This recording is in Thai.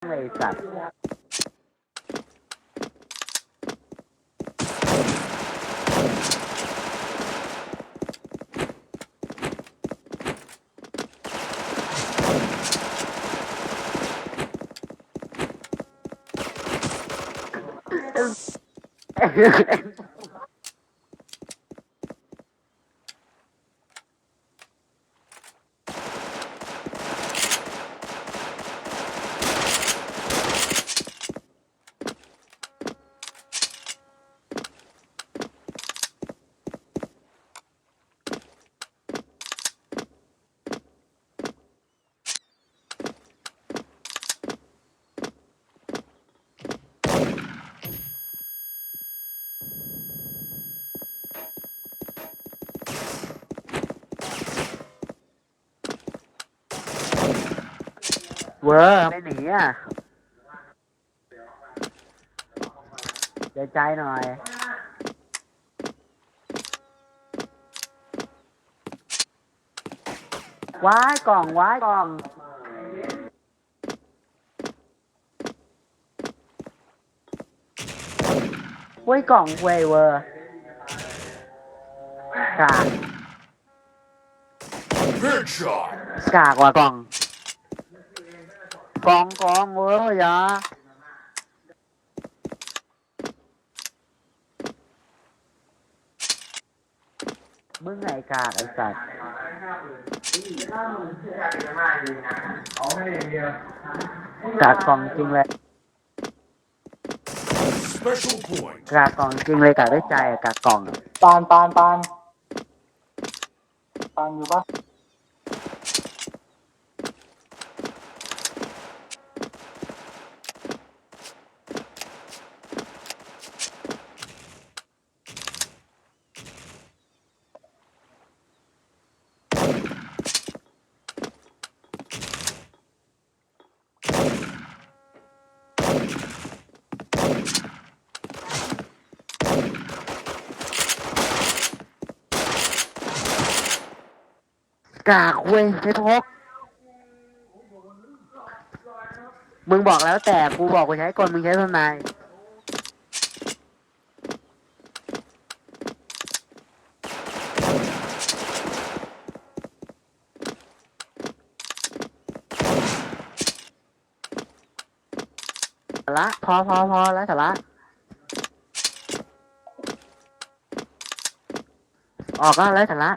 เเวอร์ไม่หนีอะเดี๋ยวใจหน่อย ว้ายกล่อง ว้ายกล่องเว้ยกล่องเว้ยเวอร์กาก Headshot. กากว่ะกล่อง กล่องกล่องเวอร์อย่ามึงไงกากไอ้สัตว์กากกล่องจริงเลย Special point. กากกล่องจริงเลยกากด้วยใจอะกากกล่องอะปานปานปานปานอยู่ปะ กากเว้ยไม่พก มึงบอกแล้วแต่กูบอกกูใช้กลมึงใช้ทนายสาระพอพอพอแล้วสาระออกแล้วแล้วสาระ